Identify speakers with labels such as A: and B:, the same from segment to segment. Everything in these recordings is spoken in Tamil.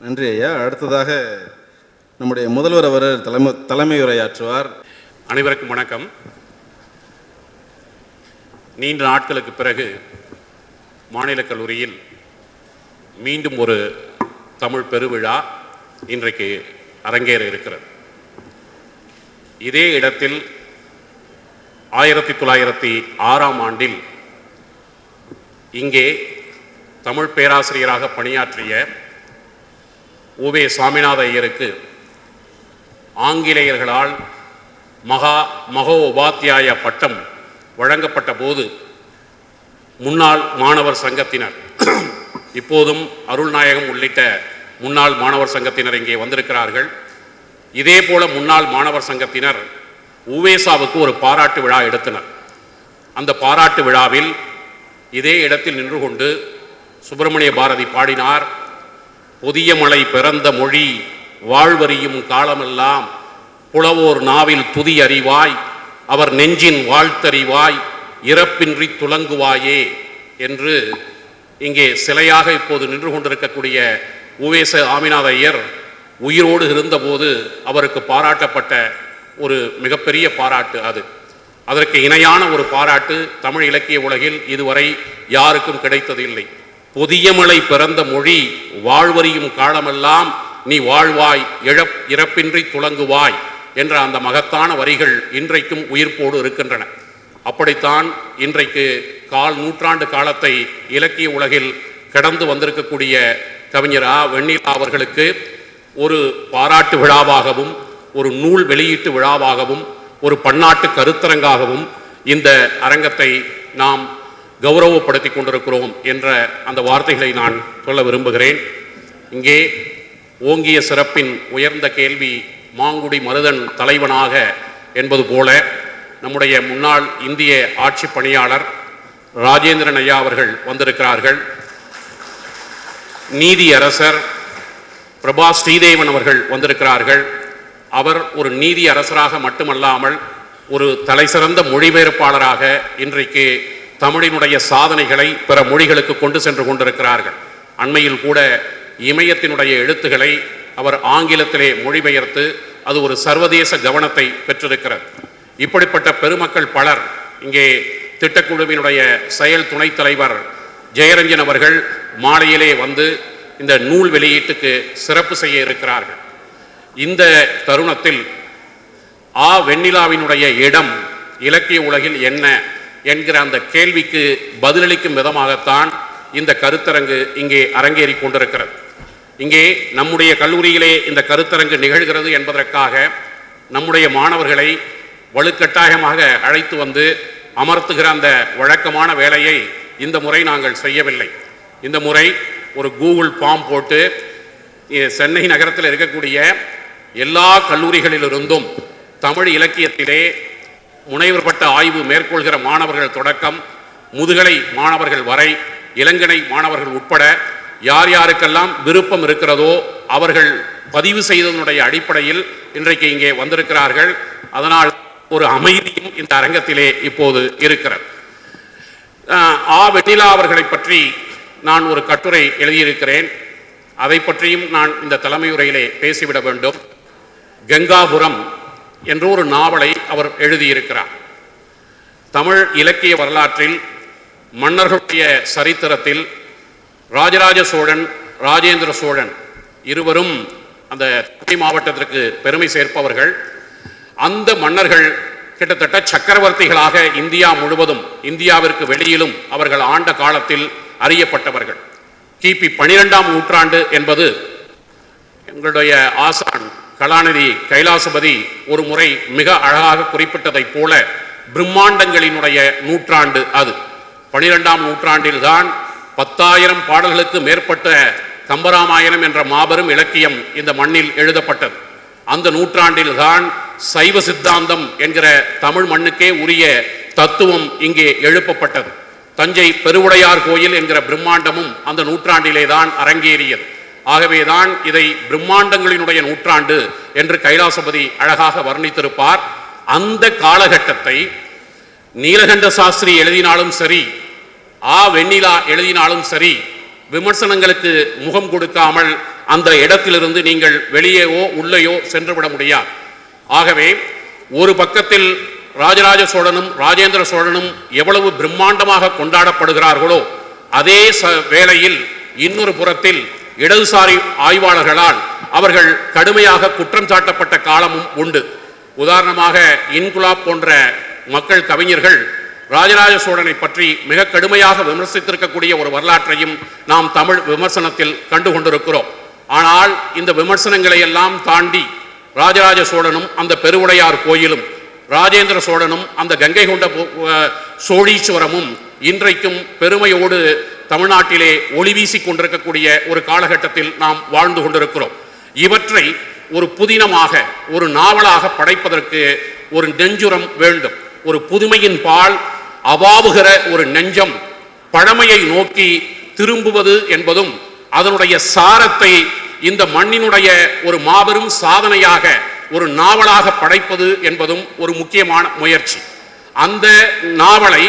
A: நன்றி ஐயா. அடுத்ததாக நம்முடைய முதல்வர் அவர் தலைமை தலைமை உரையாற்றுவார்
B: அனைவருக்கும் வணக்கம். நீண்ட நாட்களுக்கு பிறகு மாநில கல்லூரியில் மீண்டும் ஒரு தமிழ் பெருவிழா இன்றைக்கு அரங்கேற இருக்கிறது. இதே இடத்தில் ஆயிரத்தி தொள்ளாயிரத்தி ஆறாம் ஆண்டில் இங்கே தமிழ் பேராசிரியராக பணியாற்றிய உவே சாமிநாத ஐயருக்கு ஆங்கிலேயர்களால் மகா மகோ உபாத்தியாய பட்டம் வழங்கப்பட்ட போது முன்னாள் மாணவர் சங்கத்தினர் இப்போதும் அருள்நாயகம் உள்ளிட்ட முன்னாள் மாணவர் சங்கத்தினர் இங்கே வந்திருக்கிறார்கள். இதே போல முன்னாள் மாணவர் சங்கத்தினர் உவேசாவுக்கு ஒரு பாராட்டு விழா எடுத்தனர். அந்த பாராட்டு விழாவில் இதே இடத்தில் நின்று கொண்டு சுப்பிரமணிய பாரதி பாடினார். புதிய மலை பிறந்த மொழி வாழ்வறியும் காலமெல்லாம் புலவோர் நாவில் துதி அறிவாய் அவர் நெஞ்சின் வாழ்த்தறிவாய் இறப்பின்றி துலங்குவாயே என்று இங்கே சிலையாக இப்போது நின்று கொண்டிருக்கக்கூடிய உவேச ஆமிநாத ஐயர் உயிரோடு இருந்தபோது அவருக்கு பாராட்டப்பட்ட ஒரு மிகப்பெரிய பாராட்டு அது. அதற்கு இணையான ஒரு பாராட்டு தமிழ் இலக்கிய உலகில் இதுவரை யாருக்கும் கிடைத்தது இல்லை புதிய பொதியமலை பிறந்த மொழி வாழ்வறியும் காலமெல்லாம் நீ வாழ்வாய் இழப் இறப்பின்றி துலங்குவாய் என்ற அந்த மகத்தான வரிகள் இன்றைக்கும் உயிர்ப்போடு இருக்கின்றன. அப்படித்தான் இன்றைக்கு கால் நூற்றாண்டு காலத்தை இலக்கிய உலகில் கடந்து வந்திருக்கக்கூடிய கவிஞர் ஆ. வெண்ணிலா அவர்களுக்கு ஒரு பாராட்டு விழாவாகவும் ஒரு நூல் வெளியீட்டு விழாவாகவும் ஒரு பன்னாட்டு கருத்தரங்காகவும் இந்த அரங்கத்தை நாம் கௌரவப்படுத்தி கொண்டிருக்கிறோம் என்ற அந்த வார்த்தைகளை நான் சொல்ல விரும்புகிறேன். இங்கே ஓங்கிய சிறப்பின் உயர்ந்த கேள்வி மாங்குடி மருதன் தலைவனாக என்பது போல நம்முடைய முன்னாள் இந்திய ஆட்சி பணியாளர் ராஜேந்திரன் ஐயா அவர்கள் வந்திருக்கிறார்கள். நீதி அரசர் பிரபா ஸ்ரீதேவன் அவர்கள் வந்திருக்கிறார்கள். அவர் ஒரு நீதி அரசராக மட்டுமல்லாமல் ஒரு தலைசிறந்த மொழிபெயர்ப்பாளராக இன்றைக்கு தமிழினுடைய சாதனைகளை பிற மொழிகளுக்கு கொண்டு சென்று கொண்டிருக்கிறார்கள். அண்மையில் கூட இமயத்தினுடைய எழுத்துக்களை அவர் ஆங்கிலத்திலே மொழிபெயர்த்து அது ஒரு சர்வதேச கவனத்தை பெற்றிருக்கிறது. இப்படிப்பட்ட பெருமக்கள் பலர் இங்கே திட்டக்குழுவினுடைய செயல் துணைத் தலைவர் ஜெயரஞ்சன் அவர்கள் மாலையிலே வந்து இந்த நூல் வெளியீட்டுக்கு சிறப்பு செய்ய இருக்கிறார்கள். இந்த தருணத்தில் ஆ வெண்ணிலாவினுடைய இடம் இலக்கிய உலகில் என்ன என்கிற அந்த கேள்விக்கு பதிலளிக்கும் விதமாகத்தான் இந்த கருத்தரங்கு இங்கே அரங்கேறி கொண்டிருக்கிறது. இங்கே நம்முடைய கல்லூரியிலே இந்த கருத்தரங்கு நிகழ்கிறது என்பதற்காக நம்முடைய மாணவர்களை வலுக்கட்டாயமாக அழைத்து வந்து அமர்த்துகிற அந்த வழக்கமான வேலையை இந்த முறை நாங்கள் செய்யவில்லை. இந்த முறை ஒரு கூகுள் ஃபார்ம் போட்டு சென்னை நகரத்தில் இருக்கக்கூடிய எல்லா கல்லூரிகளிலிருந்தும் தமிழ் இலக்கியத்திலே முனைவர் பட்ட ஆய்வு மேற்கொள்கிற மாணவர்கள் தொடக்கம் முதுகலை மாணவர்கள் வரை இளங்கலை மாணவர்கள் உட்பட யார் யாருக்கெல்லாம் விருப்பம் இருக்கிறதோ அவர்கள் பதிவு செய்ததனுடைய அடிப்படையில் இன்றைக்கு இங்கே வந்திருக்கிறார்கள். அதனால் ஒரு அமைதியும் இந்த அரங்கத்திலே இப்போது இருக்கிறது. ஆ வெண்ணிலா அவர்களை பற்றி நான் ஒரு கட்டுரை எழுதியிருக்கிறேன். அதை பற்றியும் நான் இந்த தலைமையுரையிலே பேசிவிட வேண்டும். கங்காபுரம் என்ற ஒரு நாவலை அவர் எழுதியிருக்கிறார். தமிழ் இலக்கிய வரலாற்றில் மன்னர்களுடைய சரித்திரத்தில் ராஜராஜ சோழன் ராஜேந்திர சோழன் இருவரும் அந்த தஞ்சை மாவட்டத்திற்கு பெருமை சேர்ப்பவர்கள். அந்த மன்னர்கள் கிட்டத்தட்ட சக்கரவர்த்திகளாக இந்தியா முழுவதும் இந்தியாவிற்கு வெளியிலும் அவர்கள் ஆண்ட காலத்தில் அறியப்பட்டவர்கள். கிபி பனிரெண்டாம் நூற்றாண்டு என்பது எங்களுடைய ஆசான் கலாநிதி கைலாசபதி ஒரு முறை மிக அழகாக குறிப்பிட்டதைப் போல பிரம்மாண்டங்களினுடைய நூற்றாண்டு அது. பனிரெண்டாம் நூற்றாண்டில்தான் பத்தாயிரம் பாடல்களுக்கு மேற்பட்ட கம்பராமாயணம் என்ற மாபெரும் இலக்கியம் இந்த மண்ணில் எழுதப்பட்டது. அந்த நூற்றாண்டில்தான் சைவ சித்தாந்தம் என்கிற தமிழ் மண்ணுக்கே உரிய தத்துவம் இங்கே எழுப்பப்பட்டது. தஞ்சை பெருவுடையார் கோயில் என்கிற பிரம்மாண்டமும் அந்த நூற்றாண்டிலே தான் அரங்கேறியது. ஆகவேதான் இதை பிரம்மாண்டங்களினுடைய நூற்றாண்டு என்று கைலாசபதி அழகாக வர்ணித்திருப்பார். அந்த காலகட்டத்தை நீலகண்ட சாஸ்திரி எழுதினாலும் சரி ஆ வெண்ணிலா எழுதினாலும் சரி விமர்சனங்களுக்கு முகம் கொடுக்காமல் அந்த இடத்திலிருந்து நீங்கள் வெளியேவோ உள்ளேயோ சென்றுவிட முடியாது. ஆகவே ஒரு பக்கத்தில் ராஜராஜ சோழனும் ராஜேந்திர சோழனும் எவ்வளவு பிரம்மாண்டமாக கொண்டாடப்படுகிறார்களோ அதே ச வேளையில் இன்னொரு புறத்தில் இடதுசாரி ஆய்வாளர்களால் அவர்கள் கடுமையாக குற்றம் சாட்டப்பட்ட காலமும் உண்டு. உதாரணமாக இன்குலாப் போன்ற மக்கள் கவிஞர்கள் ராஜராஜ சோழனை பற்றி மிக கடுமையாக விமர்சித்திருக்கக்கூடிய ஒரு வரலாற்றையும் நாம் தமிழ் விமர்சனத்தில் கண்டு கொண்டிருக்கிறோம் ஆனால் இந்த விமர்சனங்களை எல்லாம் தாண்டி ராஜராஜ சோழனும் அந்த பெருவுடையார் கோயிலும் ராஜேந்திர சோழனும் அந்த கங்கை கொண்ட சோழீஸ்வரமும் இன்றைக்கும் பெருமையோடு தமிழ்நாட்டிலே ஒளி வீசிக் கொண்டிருக்கக்கூடிய ஒரு காலகட்டத்தில் நாம் வாழ்ந்து கொண்டிருக்கிறோம். இவற்றை ஒரு புதினமாக ஒரு நாவலாக படைப்பதற்கு ஒரு நெஞ்சுரம் வேண்டும். ஒரு புதுமையின் பால் அவாவுகிற ஒரு நெஞ்சம் பழமையை நோக்கி திரும்புவது என்பதும் அதனுடைய சாரத்தை இந்த மண்ணினுடைய ஒரு மாபெரும் சாதனையாக ஒரு நாவலாக படைப்பது என்பதும் ஒரு முக்கியமான முயற்சி. அந்த நாவலை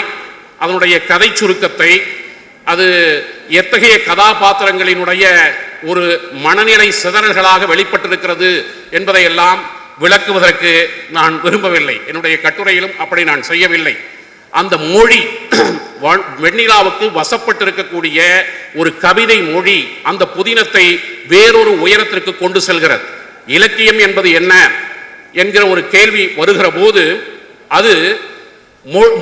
B: அதனுடைய கதை சுருக்கத்தை அது எத்தகைய கதாபாத்திரங்களினுடைய ஒரு மனநிலை சிதறல்களாக வெளிப்பட்டிருக்கிறது என்பதையெல்லாம் விளக்குவதற்கு நான் விரும்பவில்லை. என்னுடைய கட்டுரையிலும் அப்படி நான் செய்யவில்லை. அந்த மொழி வெண்ணிலாவுக்கு வசப்பட்டிருக்கக்கூடிய ஒரு கவிதை மொழி அந்த புதினத்தை வேறொரு உயரத்திற்கு கொண்டு செல்கிறது. இலக்கியம் என்பது என்ன? என்கிற ஒரு கேள்வி வருகிற போது அது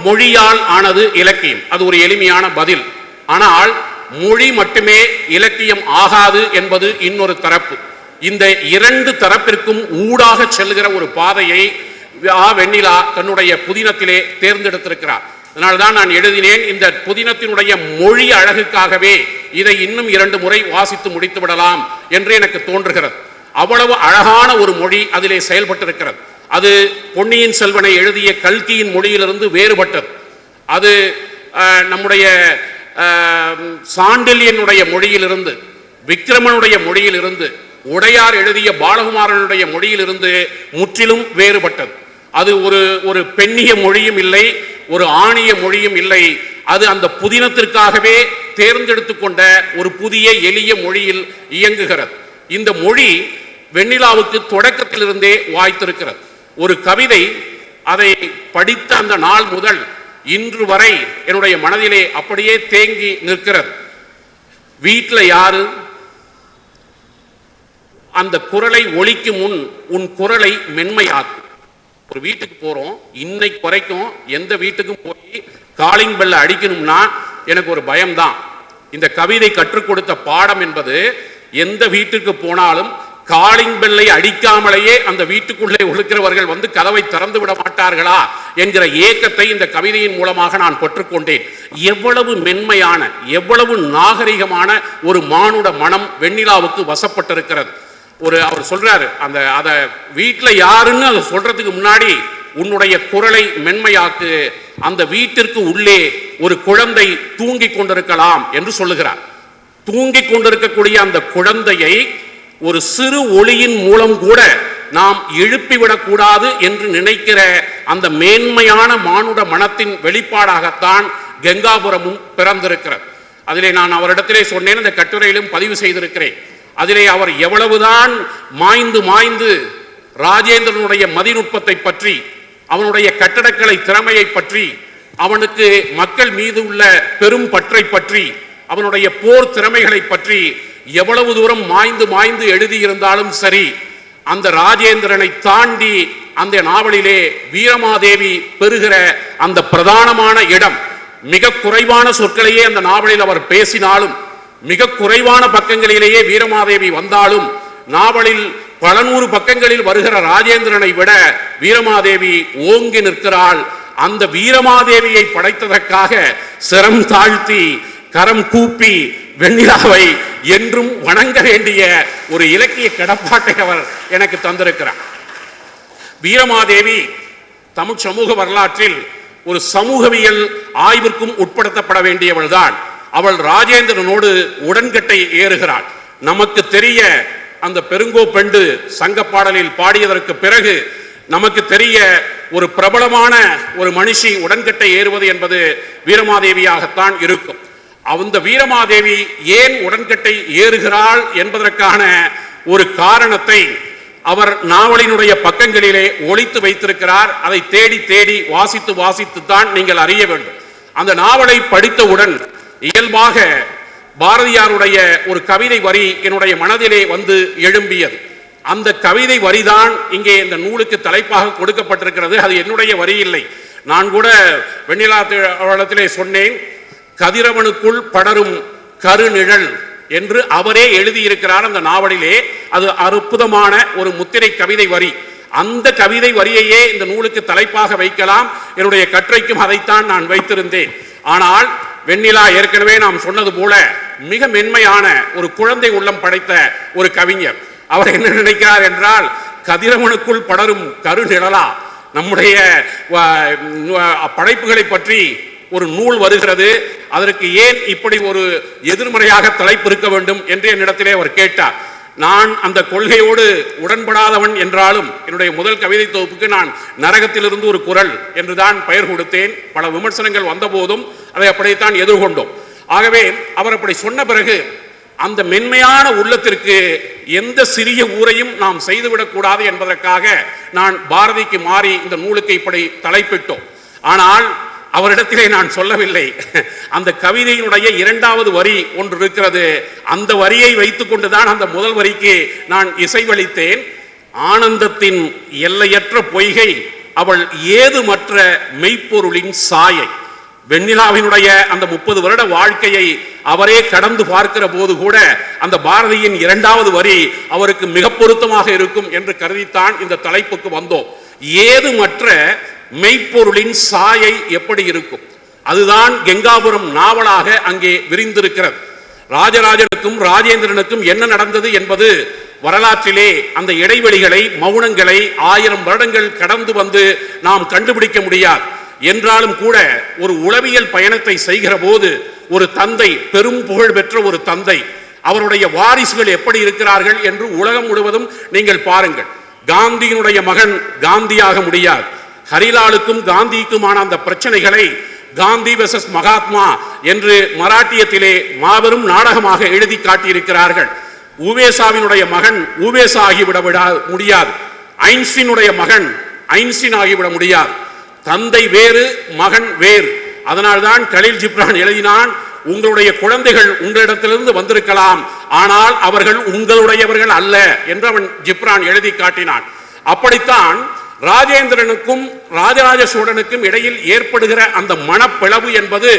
B: மொழியால் ஆனது இலக்கியம். அது ஒரு எளிமையான பதில். ஆனால் மொழி மட்டுமே இலக்கியம் ஆகாது என்பது இன்னொரு தரப்பு. இந்த இரண்டு தரப்பிற்கும் ஊடாக செல்கிற ஒரு பாதையை ஆ வெண்ணிலா தன்னுடைய புதினத்திலே தேர்ந்தெடுத்திருக்கிறார். அதனால்தான் நான் எழுதினேன் இந்த புதினத்தினுடைய மொழி அழகுக்காகவே இதை இன்னும் இரண்டு முறை வாசித்து முடித்து விடலாம் என்று எனக்கு தோன்றுகிறது. அவ்வளவு அழகான ஒரு மொழி அதிலே செயல்பட்டிருக்கிறது. அது பொன்னியின் செல்வனை எழுதிய கல்கியின் மொழியிலிருந்து வேறுபட்டது. அது நம்முடைய சாண்டில்யனுடைய மொழியிலிருந்து விக்ரமனுடைய மொழியிலிருந்து உடையார் எழுதிய பாலகுமாரனுடைய மொழியிலிருந்து முற்றிலும் வேறுபட்டது. அது ஒரு ஒரு பெண்ணிய மொழியும் இல்லை ஒரு ஆணிய மொழியும் இல்லை. அது அந்த புதினத்திற்காகவே தேர்ந்தெடுத்து கொண்ட ஒரு புதிய எளிய மொழியில் இயங்குகிறது. இந்த மொழி வெண்ணிலாவுக்கு தொடக்கத்திலிருந்தே வாய்த்திருக்கிறது. ஒரு கவிதை அதை படித்த அந்த நாள் முதல் இன்று வரை என்னுடைய மனதிலே அப்படியே தேங்கி நிற்கிறது. வீட்டில் யாரு? அந்த குரலை ஒழிக்கும் முன் உன் குரலை மென்மையாக்கும் ஒரு வீட்டுக்கு போறோம் இன்னைக்கு வரைக்கும் எந்த வீட்டுக்கும் போய் காலிங் பெல்ல அடிக்கணும்னா எனக்கு ஒரு பயம்தான். இந்த கவிதை கற்றுக் கொடுத்த பாடம் என்பது எந்த வீட்டுக்கு போனாலும் காலிங் பெல்லை அடிக்காமலேயே அந்த வீட்டுக்குள்ளே ஒழுக்கிறவர்கள் வந்து கதவை திறந்து விட மாட்டார்களா என்கிற ஏக்கத்தை இந்த கவிதையின் மூலமாக நான் பெற்றுக்கொண்டேன். எவ்வளவு மென்மையான எவ்வளவு நாகரிகமான ஒரு மானுட மனம் வெண்ணிலாவுக்கு வசப்பட்டிருக்கிறது. ஒரு அவர் சொல்றாரு அந்த அதை வீட்டில் யாருன்னு அதை சொல்றதுக்கு முன்னாடி உன்னுடைய குரலை மென்மையாக்கு அந்த வீட்டிற்கு உள்ளே ஒரு குழந்தை தூங்கிக் கொண்டிருக்கலாம் என்று சொல்லுகிறார். தூங்கிக் கொண்டிருக்கக்கூடிய அந்த குழந்தையை ஒரு சிறு ஒளியின் மூலம் கூட நாம் எழுப்பிவிடக்கூடாது என்று நினைக்கிற அந்த மேன்மையான மானுட மனத்தின் வெளிப்பாடாகத்தான் கங்காபுரமும் பிறந்திருக்கிறது. அதிலே நான் அவரிடத்திலே சொன்னேன் அந்த கட்டுரையிலும் பதிவு செய்திருக்கிறேன். அதிலே அவர் எவ்வளவுதான் மாய்ந்து மாய்ந்து ராஜேந்திரனுடைய மதிநுட்பத்தை பற்றி அவனுடைய கட்டடக்கலை திறமையை பற்றி அவனுக்கு மக்கள் மீது உள்ள பெரும் பற்றை பற்றி அவனுடைய போர் திறமைகளை பற்றி எவ்வளவு தூரம் மாய்ந்து மாய்ந்து எழுதியிருந்தாலும் சரி அந்த ராஜேந்திரனை தாண்டி அந்த நாவலிலே வீரமாதேவி பெறுகிற அந்த பிரதானமான இடம் மிக குறைவான சொற்களையே அந்த நாவலில் அவர் பேசினாலும் மிக குறைவான பக்கங்களிலேயே வீரமாதேவி வந்தாலும் நாவலில் பல நூறு பக்கங்களில் வருகிற ராஜேந்திரனை விட வீரமாதேவி ஓங்கி நிற்கிறாள். அந்த வீரமாதேவியை படைத்ததற்காக சிரம் தாழ்த்தி கரம் கூப்பி வெண்ணிலாவை என்றும் வணங்க வேண்டிய ஒரு இலக்கிய கடப்பாட்டை அவர் எனக்கு தந்திருக்கிறார். வீரமாதேவி தமிழ் சமூக வரலாற்றில் ஒரு சமூகவியல் ஆய்விற்கும் உட்படுத்தப்பட வேண்டியவள்தான். அவள் ராஜேந்திரனோடு உடன்கட்டை ஏறுகிறாள். நமக்கு தெரிய அந்த பெருங்கோப்பெண்டு சங்க பாடலில் பாடியதற்கு பிறகு நமக்கு தெரிய ஒரு பிரபலமான ஒரு மனுஷி உடன்கட்டை ஏறுவது என்பது வீரமாதேவியாகத்தான் இருக்கும். அந்த வீரமாதேவி ஏன் உடன்கட்டை ஏறுகிறாள் என்பதற்கான ஒரு காரணத்தை அவர் நாவலினுடைய பக்கங்களிலே ஒழித்து வைத்திருக்கிறார். அதை தேடி தேடி வாசித்து வாசித்து தான் நீங்கள் அறிய வேண்டும். அந்த நாவலை படித்தவுடன் இயல்பாக பாரதியாருடைய ஒரு கவிதை வரி என்னுடைய மனதிலே வந்து எழும்பியது. அந்த கவிதை வரிதான் இங்கே இந்த நூலுக்கு தலைப்பாக கொடுக்கப்பட்டிருக்கிறது. அது என்னுடைய வரி இல்லை. நான் கூட வெண்ணிலா வளத்திலே சொன்னேன். கதிரவனுக்குள் படரும் கருநிழல் என்று அவரே எழுதியிருக்கிறார் அந்த நாவலிலே. அது அற்புதமான ஒரு முத்திரை கவிதை வரி. அந்த கவிதை வரியையே இந்த நூலுக்கு தலைப்பாக வைக்கலாம். என்னுடைய கற்றைக்கும் அதைத்தான் நான் வைத்திருந்தேன். ஆனால் வெண்ணிலா ஏற்கனவே நாம் சொன்னது போல மிக மென்மையான ஒரு குழந்தை உள்ளம் படைத்த ஒரு கவிஞர். அவர் என்ன நினைக்கிறார் என்றால் கதிரவனுக்குள் படரும் கருநிழலா. நம்முடைய படைப்புகளை பற்றி ஒரு நூல் வருகிறது. அதற்கு ஏன் இப்படி ஒரு எதிர்மறையாக தலைப்பு இருக்க வேண்டும் என்று என்னிடத்திலே அவர் கேட்டார். நான் அந்த கொள்கையோடு உடன்படாதவன் என்றாலும் என்னுடைய முதல் கவிதை தொகுப்புக்கு நான் நரகத்திலிருந்து ஒரு குரல் என்றுதான் பெயர் கொடுத்தேன். பல விமர்சனங்கள் வந்தபோதும் அதை அப்படித்தான் எதிர்கொண்டோம். ஆகவே அவர் அப்படி சொன்ன பிறகு அந்த மென்மையான உள்ளத்திற்கு எந்த சிறிய ஊரையும் நாம் செய்துவிடக்கூடாது என்பதற்காக நான் பாரதிக்கு மாறி இந்த நூலுக்கு இப்படி தலைப்பிட்டோம். ஆனால் அவரிடத்திலே நான் சொல்லவில்லை. அந்த கவிதையினுடைய இரண்டாவது வரி ஒன்று இருக்கிறது. அந்த வரியை வைத்துக்கொண்டு தான் அந்த முதல் வரிக்கு நான் இசைவளித்தேன். ஆனந்தத்தின் எல்லையற்ற பொய்கை அவள் ஏதுமற்ற மெய்ப்பொருளின் சாயை. வெண்ணிலாவினுடைய அந்த முப்பது வருட வாழ்க்கையை அவரே கடந்து பார்க்கிற போது கூட அந்த பாரதியின் இரண்டாவது வரி அவருக்கு மிக பொருத்தமாக இருக்கும் என்று கருதித்தான் இந்த தலைப்புக்கு வந்தோம். ஏதுமற்ற மெய்ப்பொருளின் சாயை எப்படி இருக்கும்? அதுதான் கெங்காபுரம் நாவலாக அங்கே விரிந்திருக்கிறது. ராஜராஜனுக்கும் ராஜேந்திரனுக்கும் என்ன நடந்தது என்பது வரலாற்றிலே அந்த இடைவெளிகளை மௌனங்களை ஆயிரம் வருடங்கள் கடந்து வந்து நாம் கண்டுபிடிக்க முடியாது. என்றாலும் கூட ஒரு உளவியல் பயணத்தை செய்கிற போது ஒரு தந்தை பெரும் புகழ் பெற்ற ஒரு தந்தை அவருடைய வாரிசுகள் எப்படி இருக்கிறார்கள் என்று உலகம் முழுவதும் நீங்கள் பாருங்கள். காந்தியினுடைய மகன் காந்தியாக முடியாது. ஹரிலாலுக்கும் காந்திக்குமான அந்த பிரச்சனைகளை காந்தி வெசஸ் மகாத்மா என்று மராட்டியத்திலே மாபெரும் நாடகமாக எழுதி காட்டியிருக்கிறார்கள். உவேசாவினுடைய மகன் ஊவேசா ஆகிவிட விடா முடியாது. ஐன்ஸ்டினுடைய மகன் ஐன்ஸ்டின் ஆகிவிட முடியாது. தந்தை வேறு மகன் வேறு. அதனால்தான் கலீல் ஜிப்ரான் எழுதினான் உங்களுடைய குழந்தைகள் உங்களிடத்திலிருந்து வந்திருக்கலாம் ஆனால் அவர்கள் உங்களுடையவர்கள் அல்ல என்று அவன் ஜிப்ரான் எழுதி காட்டினான். அப்படித்தான் ராஜேந்திரனுக்கும் ராஜராஜ சோழனுக்கும் இடையில் ஏற்படுகிற அந்த மனப்பிளவு என்பது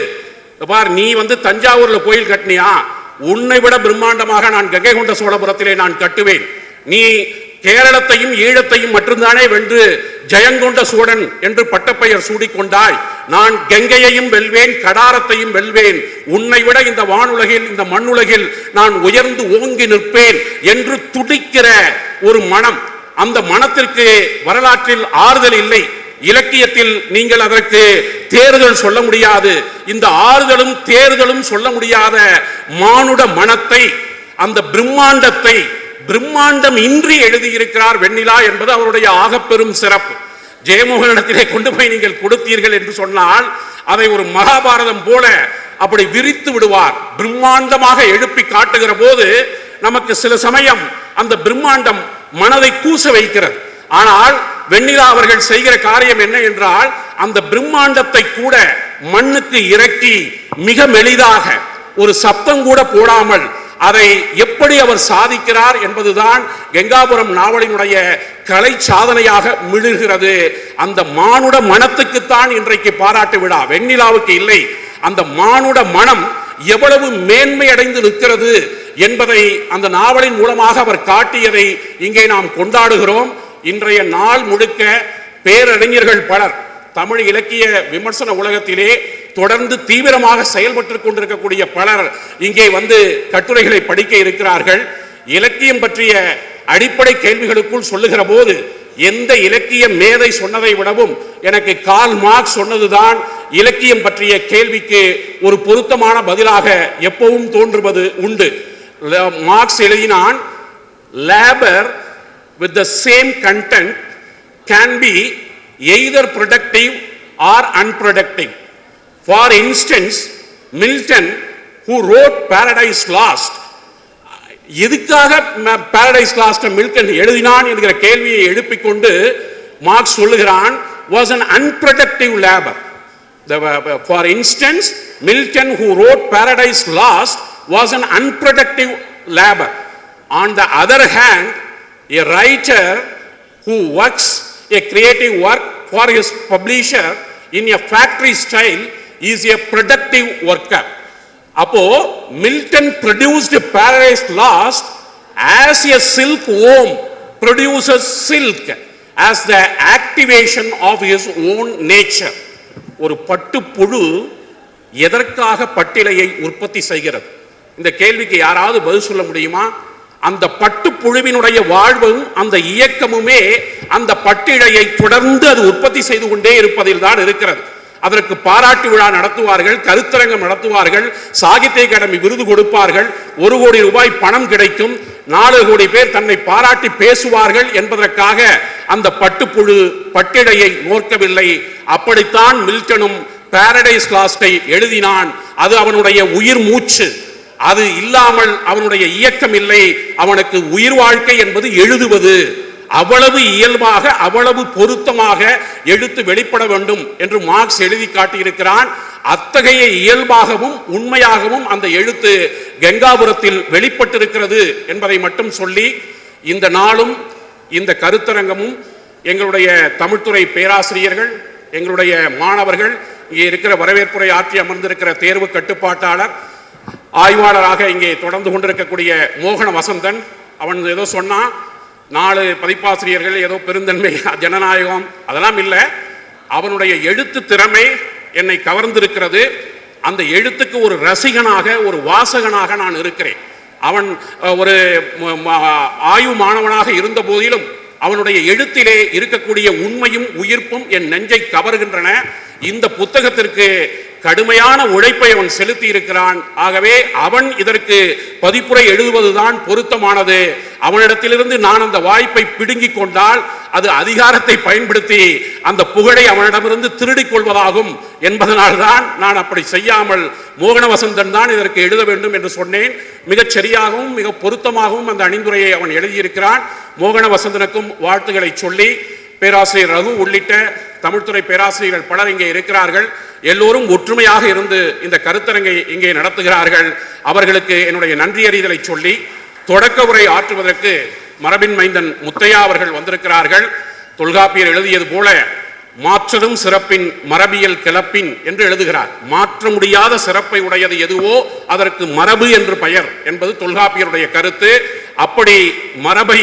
B: பார் நீ வந்து தஞ்சாவூர்ல கோயில் கட்டினியா? உன்னை விட பிரம்மாண்டமாக நான் கங்கை கொண்ட சோழபுரத்திலே நான் கட்டுவேன். நீ கேரளத்தையும் ஈழத்தையும் மட்டும்தானே வென்று ஜெயங்கொண்ட சோழன் என்று பட்டப்பெயர் சூடிக்கொண்டாய். நான் கங்கையையும் வெல்வேன் கடாரத்தையும் வெல்வேன். உன்னை விட இந்த வானுலகில் இந்த மண்ணுலகில் நான் உயர்ந்து ஓங்கி நிற்பேன் என்று துடிக்கிற ஒரு மனம் அந்த மனத்திற்கு வரலாற்றில் ஆறுதல் இல்லை. இலக்கியத்தில் நீங்கள் அதற்கு தேர்தல் சொல்ல முடியாது. இந்த ஆறுதலும் தேர்தலும் சொல்ல முடியாத மானுட மனத்தை அந்த பிரம்மாண்டத்தை பிரம்மாண்டம் இன்றி எழுதியிருக்கிறார் வெண்ணிலா என்பது அவருடைய ஆகப்பெரும் சிறப்பு. ஜெயமோகனிடத்திலே கொண்டு போய் நீங்கள் கொடுத்தீர்கள் என்று சொன்னால் அதை ஒரு மகாபாரதம் போல அப்படி விரித்து விடுவார். பிரம்மாண்டமாக எழுப்பி காட்டுகிற போது நமக்கு சில சமயம் அந்த பிரம்மாண்டம் மனதை கூச வைக்கிறது. ஆனால் வெண்ணிலா அவர்கள் செய்கிற காரியம் என்ன என்றால் அந்த பிரம்மாண்டத்தை கூட மண்ணுக்கு இறக்கி மிக மெலிதாக ஒரு சப்தம் கூட போடாமல் அதை எப்படி அவர் சாதிக்கிறார் என்பதுதான் கங்காபுரம் நாவலினுடைய கலை சாதனையாக மிழுகிறது. அந்த மானுட மனத்துக்குத்தான் இன்றைக்கு பாராட்டு விழா. வெண்ணிலாவுக்கு இல்லை. அந்த மானுட மனம் எவ்வளவு மேன்மை அடைந்து நிற்கிறது என்பதை அந்த நாவலின் மூலமாக அவர் காட்டியதை இங்கே நாம் கொண்டாடுகிறோம். இன்றைய நாள் முழுக்க பேரறிஞர்கள் பலர் தமிழ் இலக்கிய விமர்சன உலகத்திலே தொடர்ந்து தீவிரமாக செயல்பட்டு கொண்டிருக்கக்கூடிய பலர் இங்கே வந்து கட்டுரைகளை படிக்க இருக்கிறார்கள். இலக்கியம் பற்றிய அடிப்படை கேள்விகளுக்குள் சொல்லுகிற போது எந்த இலக்கியம் மேதை சொன்னதை விடவும் எனக்கு கால் மார்க்ஸ் சொன்னதுதான் இலக்கியம் பற்றிய கேள்விக்கு ஒரு பொருத்தமான பதிலாக எப்பவும் தோன்றுவது உண்டு மார்க்ஸ் எழுதினான் labour with the same content can be either productive or unproductive for instance Milton who wrote Paradise Lost எதுக்காக பாரடைஸ் லாஸ்ட் மில்க் எழுதினான் என்கிற கேள்வியை எழுப்பிக்கொண்டு மார்க்ஸ் சொல்லுகிறான் was an unproductive labour for instance Milton who wrote Paradise Lost was an unproductive labour on the other hand a writer who works a creative work for his publisher in a factory style is a productive worker அப்போ Milton produced Paradise lost as a silk worm produces silk as the activation of his own nature ஒரு பட்டுப்புழு எதற்காக பட்டிலையை உற்பத்தி செய்கிறது? இந்த கேள்விக்கு யாராவது பதில் சொல்ல முடியுமா? அந்த பட்டுப்புழுவினுடைய வாழ்வும் அந்த இயக்கமுமே அந்த பட்டிழையை தொடர்ந்து அது உற்பத்தி செய்து கொண்டே இருப்பதில் தான் இருக்கிறது. அதற்கு பாராட்டு விழா நடத்துவார்கள் கருத்தரங்கம் நடத்துவார்கள் சாகித்ய அகாடமி விருது கொடுப்பார்கள் ஒரு கோடி ரூபாய் பணம் கிடைக்கும் நாலு கோடி பேர் தன்னை பாராட்டி பேசுவார்கள் என்பதற்காக அந்த பட்டுப்புழு பட்டிடையை நோக்கவில்லை. அப்படித்தான் மில்டனும் பாரடைஸ் லாஸ்டை எழுதினான். அது அவனுடைய உயிர் மூச்சு. அது இல்லாமல் அவனுடைய இயக்கம் இல்லை அவனுக்கு உயிர் வாழ்க்கை என்பது எழுதுவது. அவ்வளவு இயல்பாக அவ்வளவு பொருத்தமாக எழுத்து வெளிப்பட வேண்டும் என்று மார்க்ஸ் எழுதி காட்டியிருக்கிறான். அத்தகைய இயல்பாகவும் உண்மையாகவும் அந்த எழுத்து கங்காபுரத்தில் வெளிப்பட்டிருக்கிறது என்பதை மட்டும் சொல்லி இந்த நாளும் இந்த கருத்தரங்கமும் எங்களுடைய தமிழ்துறை பேராசிரியர்கள் எங்களுடைய மாணவர்கள் இங்கே இருக்கிற வரவேற்புரை ஆற்றி அமர்ந்திருக்கிற தேர்வு கட்டுப்பாட்டாளர் ஆய்வாளராக இங்கே தொடர்ந்து கொண்டிருக்கக்கூடிய மோகன வசந்தன் அவன் ஏதோ சொன்னான் நாலு பதிப்பாசிரியர்கள் ஏதோ பெருந்தன்மை ஜனநாயகம் அதெல்லாம் இல்லை. அவனுடைய எழுத்து திறமை என்னை கவர்ந்திருக்கிறது. அந்த எழுத்துக்கு ஒரு ரசிகனாக ஒரு வாசகனாக நான் இருக்கிறேன். அவன் ஒரு ஆயு ஆய்வு மாணவனாக இருந்த போதிலும் அவனுடைய எழுத்திலே இருக்கக்கூடிய உண்மையும் உயிர்ப்பும் என் நெஞ்சை கவர்கின்றன. இந்த புத்தகத்திற்கு கடுமையான உழைப்பை அவன் செலுத்தி இருக்கிறான். ஆகவே அவன் இதற்கு பதிப்புரை எழுதுவதுதான் பொருத்தமானது. அவனிடத்திலிருந்து நான் அந்த வாய்ப்பை பிடுங்கிக் கொண்டால் அது அதிகாரத்தை பயன்படுத்தி அந்த புகழை அவனிடமிருந்து திருடிக் கொள்வதாகும் என்பதனால்தான் நான் அப்படி செய்யாமல் மோகன வசந்தன் தான் இதற்கு எழுத வேண்டும் என்று சொன்னேன். மிகச் சரியாகவும் மிக பொருத்தமாகவும் அந்த அணிந்துரையை அவன் எழுதியிருக்கிறான். மோகன வசந்தனுக்கும் வாழ்த்துக்களை சொல்லி பேராசிரியர் ரகு உள்ளிட்ட தமிழ்துறை பேராசிரியர்கள் பலர் இங்கே இருக்கிறார்கள். எல்லோரும் ஒற்றுமையாக இருந்து இந்த கருத்தரங்கை இங்கே நடத்துகிறார்கள். அவர்களுக்கு என்னுடைய நன்றியறிதலை சொல்லி தொடக்க உரை ஆற்றுவதற்கு மரபின் மைந்தன் முத்தையா அவர்கள் வந்திருக்கிறார்கள். தொல்காப்பியர் எழுதியது போல மாற்றதும் சிறப்பின் மரபியல் கிளப்பின் என்று எழுதுகிறார். மாற்ற முடியாத சிறப்பை உடையது எதுவோ அதற்கு மரபு என்று பெயர் என்பது தொல்காப்பியருடைய கருத்து. அப்படி மரபை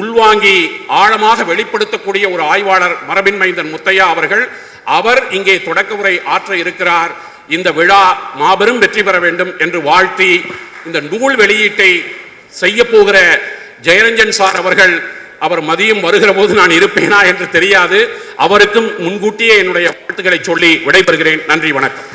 B: உள்வாங்கி ஆழமாக வெளிப்படுத்தக்கூடிய ஒரு ஆய்வாளர் மரபின் மைந்தன் முத்தையா அவர்கள் அவர் இங்கே தொடக்க உரை ஆற்ற இருக்கிறார். இந்த விழா மாபெரும் வெற்றி பெற வேண்டும் என்று வாழ்த்தி இந்த நூல் வெளியீட்டை செய்ய போகிற ஜெயரஞ்சன் சார் அவர்கள் அவர் மதியம் வருகிற போது நான் இருப்பேனா? என்று தெரியாது. அவருக்கும் முன்கூட்டியே என்னுடைய வாழ்த்துக்களை சொல்லி விடைபெறுகிறேன். நன்றி வணக்கம்.